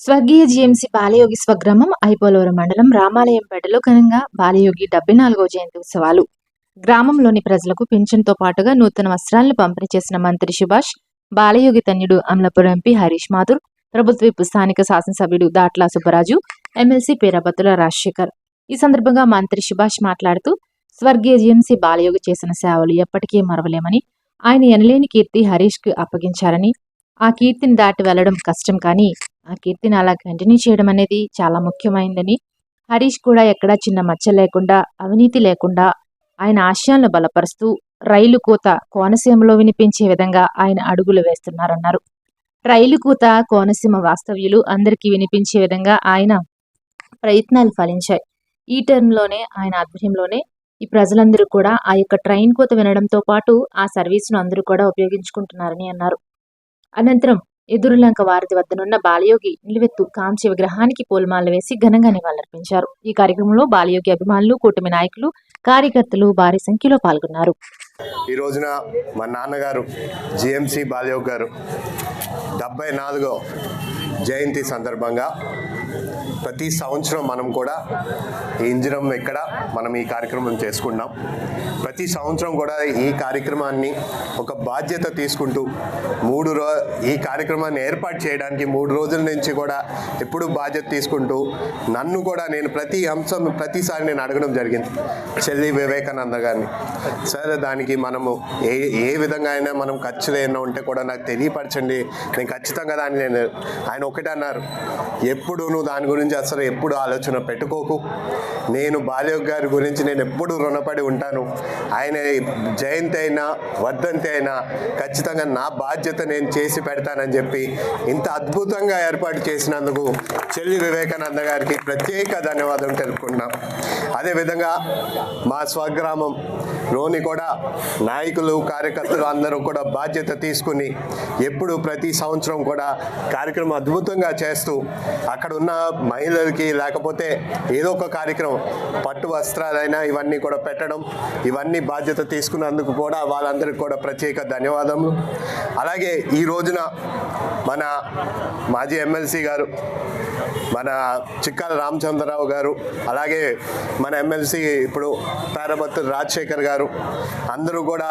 స్వర్గీయ జీఎంసీ బాలయోగి స్వగ్రామం ఐపోలవరం మండలం రామాలయంపేటలో ఘనంగా బాలయోగి డెబ్బై నాలుగవ జయంతి ఉత్సవాలు. గ్రామంలోని ప్రజలకు పింఛన్తో పాటుగా నూతన వస్త్రాలను పంపిణీ చేసిన మంత్రి సుభాష్ బాలయోగి తన్యుడు అమలపురం ఎంపీ హరీష్ మాథుర్ ప్రభుత్వపు స్థానిక శాసనసభ్యుడు దాట్ల సుబ్బరాజు ఎమ్మెల్సీ పేరబత్తుల రాజశేఖర్. ఈ సందర్భంగా మంత్రి సుభాష్ మాట్లాడుతూ స్వర్గీయ జిఎంసీ బాలయోగి చేసిన సేవలు ఎప్పటికీ మరవలేమని ఆయన ఎనలేని కీర్తి హరీష్కు అప్పగించారని ఆ కీర్తిని దాటి వెళ్ళడం కష్టం కానీ ఆ కీర్తిని అలా కంటిన్యూ చేయడం అనేది చాలా ముఖ్యమైందని. హరీష్ కూడా ఎక్కడా చిన్న మచ్చ లేకుండా అవినీతి లేకుండా ఆయన ఆశయాలను బలపరుస్తూ రైలు కూత కోనసీమలో వినిపించే విధంగా ఆయన అడుగులు వేస్తున్నారన్నారు. రైలు కూత కోనసీమ వాస్తవ్యులు అందరికీ వినిపించే విధంగా ఆయన ప్రయత్నాలు ఫలించాయి. ఈ టర్మ్లోనే ఆయన ఆధ్వర్యంలోనే ఈ ప్రజలందరూ కూడా ఆ యొక్క ట్రైన్ కూత వినడంతో పాటు ఆ సర్వీసును అందరూ కూడా ఉపయోగించుకుంటున్నారని అన్నారు. అనంతరం ఎదురులంక వారధి వద్దనున్న బాలయోగి నిలువెత్తు కాంస్య విగ్రహానికి పూలమాలలు వేసి ఘనంగా నివాళులర్పించారు. ఈ కార్యక్రమంలో బాలయోగి అభిమానులు కూటమి నాయకులు కార్యకర్తలు భారీ సంఖ్యలో పాల్గొన్నారు. ఈ రోజున మా నాన్నగారు జిఎంసి బాలయోగ్ గారు డెబ్బై నాలుగో జయంతి సందర్భంగా ప్రతి సంవత్సరం మనం కూడా ఈ ఇంజనం ఎక్కడ మనం ఈ కార్యక్రమం చేసుకున్నాం ప్రతి సంవత్సరం కూడా ఈ కార్యక్రమాన్ని ఒక బాధ్యత తీసుకుంటూ మూడు రో ఈ కార్యక్రమాన్ని ఏర్పాటు చేయడానికి మూడు రోజుల నుంచి కూడా ఎప్పుడు బాధ్యత తీసుకుంటూ నన్ను కూడా నేను ప్రతి అంశం ప్రతిసారి నేను అడగడం జరిగింది. చెల్లి వివేకానంద గారిని. సరే దానికి మనము ఏ ఏ విధంగా అయినా మనం ఖర్చులు ఏమైనా ఉంటే కూడా నాకు తెలియపరచండి. నేను ఖచ్చితంగా దాన్ని నేను ఆయన ఒకటే అన్నారు. ఎప్పుడు నువ్వు దాని గురించి చేస్తారో ఎప్పుడు ఆలోచన పెట్టుకోకు. నేను బాలయోగ్ గారి గురించి నేను ఎప్పుడు రుణపడి ఉంటాను. ఆయన జయంతి అయినా వర్ధంతి అయినా ఖచ్చితంగా నా బాధ్యత నేను చేసి పెడతానని చెప్పి ఇంత అద్భుతంగా ఏర్పాటు చేసినందుకు చెల్లి వివేకానంద గారికి ప్రత్యేక ధన్యవాదం తెలుపుకుంటున్నాం. అదేవిధంగా మా స్వగ్రామం లోని కూడా నాయకులు కార్యకర్తలు అందరూ కూడా బాధ్యత తీసుకుని ఎప్పుడు ప్రతి సంవత్సరం కూడా కార్యక్రమం అద్భుతంగా చేస్తూ అక్కడ ఉన్న మహిళలకి లేకపోతే ఏదో ఒక కార్యక్రమం పట్టు వస్త్రాలైనా ఇవన్నీ కూడా పెట్టడం ఇవన్నీ బాధ్యత తీసుకున్నందుకు కూడా వాళ్ళందరికీ కూడా ప్రత్యేక ధన్యవాదములు. అలాగే ఈ రోజున మన మాజీ ఎమ్మెల్సీ గారు మన చిక్కాల రామచంద్రరావు గారు అలాగే మన ఎమ్మెల్సీ ఇప్పుడు పేరబత్తు రాజశేఖర్ గారు అందరూ కూడా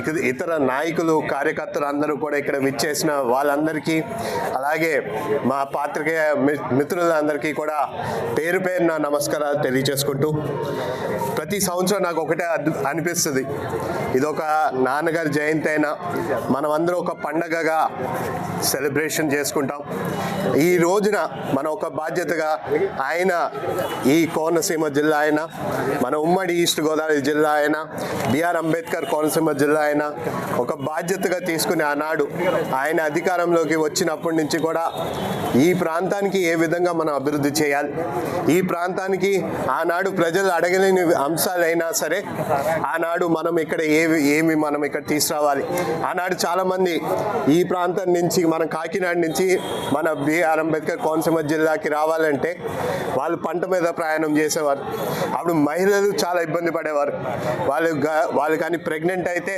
ఇక ఇతర నాయకులు కార్యకర్తలు అందరూ కూడా ఇక్కడ విచ్చేసిన వాళ్ళందరికీ అలాగే మా పాత్రికేయ మిత్రులందరికీ కూడా పేరు పేరున నమస్కారాలు తెలియజేసుకుంటూ ప్రతి సంవత్సరం నాకు ఒకటే అనిపిస్తుంది. ఇదొక నాన్నగారి జయంతి అయినా మనమందరం ఒక పండగగా సెలబ్రేషన్ చేసుకుంటాం. ఈ రోజున మనం ఒక బాధ్యతగా ఆయన ఈ కోనసీమ జిల్లా ఆయన మన ఉమ్మడి ఈస్ట్ గోదావరి జిల్లా ఆయన బిఆర్ అంబేద్కర్ కోనసీమ జిల్లా అయినా ఒక బాధ్యతగా తీసుకుని ఆనాడు ఆయన అధికారంలోకి వచ్చినప్పటి నుంచి కూడా ఈ ప్రాంతానికి ఏ విధంగా మనం అభివృద్ధి చేయాలి? ఈ ప్రాంతానికి ఆనాడు ప్రజలు అడగలేని అంశాలైనా సరే ఆనాడు మనం ఇక్కడ ఏవి ఏమి మనం ఇక్కడ తీసుకురావాలి? ఆనాడు చాలామంది ఈ ప్రాంతం నుంచి మన కాకినాడ నుంచి మన బిఆర్ అంబేద్కర్ కోనసీమ జిల్లా జిల్లాకి రావాలంటే వాళ్ళు పంట మీద ప్రయాణం చేసేవారు. అప్పుడు మహిళలు చాలా ఇబ్బంది పడేవారు. వాళ్ళు వాళ్ళు కానీ ప్రెగ్నెంట్ అయితే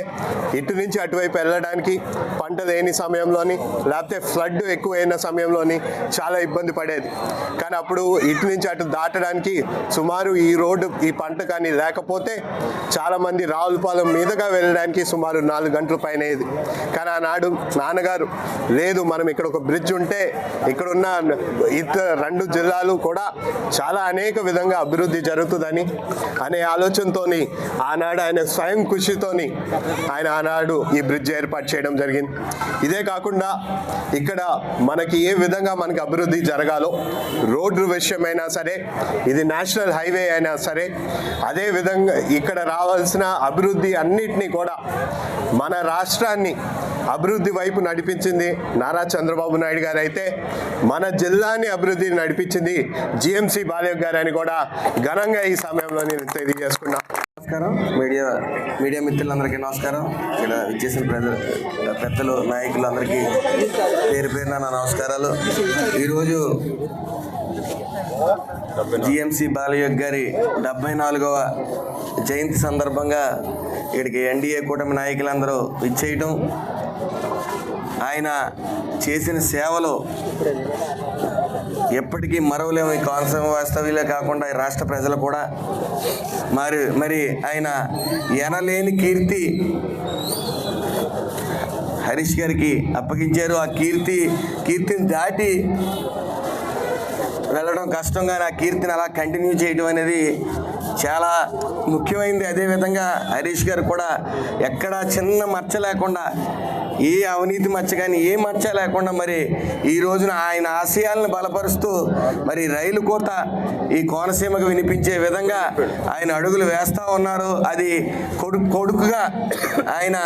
ఇటు నుంచి అటువైపు వెళ్ళడానికి పంట లేని సమయంలోని లేకపోతే ఫ్లడ్ ఎక్కువైన సమయంలోని చాలా ఇబ్బంది పడేది. కానీ అప్పుడు ఇటు నుంచి అటు దాటడానికి సుమారు ఈ రోడ్డు ఈ పంట కానీ లేకపోతే చాలామంది రావులపాలెం మీదుగా వెళ్ళడానికి సుమారు నాలుగు గంటల పైన అయ్యేది కానీ ఆనాడు నాన్నగారు లేదు మనం ఇక్కడ ఒక బ్రిడ్జ్ ఉంటే ఇక్కడ ఉన్న రెండు జిల్లాలు కూడా చాలా అనేక విధంగా అభివృద్ధి జరుగుతుందని అనే ఆలోచనతోని ఆనాడు ఆయన స్వయం కృషితోని ఆయన ఆనాడు ఈ బ్రిడ్జ్ ఏర్పాటు చేయడం జరిగింది. ఇదే కాకుండా ఇక్కడ మనకి ఏ విధంగా మనకి అభివృద్ధి జరగాలో రోడ్డు విషయమైనా సరే ఇది నేషనల్ హైవే అయినా సరే అదే విధంగా ఇక్కడ రావాల్సిన అభివృద్ధి అన్నిటినీ కూడా మన రాష్ట్రాన్ని అభివృద్ధి వైపు నడిపించింది నారా చంద్రబాబు నాయుడు గారు అయితే మన జిల్లాని అభివృద్ధి నడిపించింది జిఎంసి బాలయ్య గారు అని కూడా ఘనంగా ఈ సమయంలో నేను తెలియజేసుకున్నా. నమస్కారం. మీడియా మీడియా మిత్రులందరికీ నమస్కారం. ఇక్కడ విచ్చేసిన ప్రజలు పెద్దలు నాయకులందరికీ పేరు పేరున నా నమస్కారాలు. ఈరోజు జిఎంసి బాలయోగ్ గారి డెబ్బై నాలుగవ జయంతి సందర్భంగా ఇక్కడికి ఎన్డీఏ కూటమి నాయకులందరూ విచ్చేయటం ఆయన చేసిన సేవలు ఎప్పటికీ మరవలేము. ఈ కోనసీమ వాస్తవ్యులే కాకుండా ఈ రాష్ట్ర ప్రజలు కూడా. మరి మరి ఆయన ఎనలేని కీర్తి హరీష్ గారికి అప్పగించారు. ఆ కీర్తి కీర్తిని దాటి వెళ్ళడం కష్టంగా ఆ కీర్తిని అలా కంటిన్యూ చేయడం అనేది చాలా ముఖ్యమైనది అదేవిధంగా హరీష్ గారు కూడా ఎక్కడా చిన్న మచ్చ లేకుండా ఏ అవినీతి మచ్చ కానీ ఏ మచ్చ లేకుండా మరి ఈ రోజున ఆయన ఆశయాలను బలపరుస్తూ మరి రైలు కోత ఈ కోనసీమకు వినిపించే విధంగా ఆయన అడుగులు వేస్తూ ఉన్నారు. అది కొడుకు కొడుకుగా ఆయన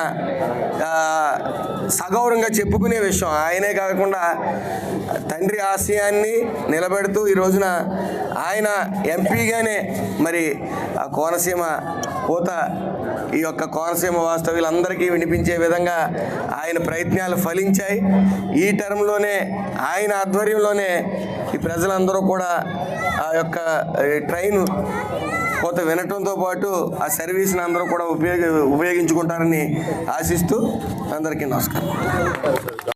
సగౌరంగా సగౌరవంగా చెప్పుకునే విషయం. ఆయనే కాకుండా తండ్రి ఆశయాన్ని నిలబెడుతూ ఈ రోజున ఆయన ఎంపీగానే మరి ఆ కోనసీమ కోత ఈ యొక్క కోనసీమ వాస్తవ్యులందరికీ వినిపించే విధంగా ఆయన ప్రయత్నాలు ఫలించాయి. ఈ టర్మ్లోనే ఆయన ఆధ్వర్యంలోనే ఈ ప్రజలందరూ కూడా ఆ యొక్క ట్రైన్ కోత వినటంతో పాటు ఆ సర్వీస్ని అందరూ కూడా ఉపయోగ ఉపయోగించుకుంటారని ఆశిస్తూ అందరికీ నమస్కారం.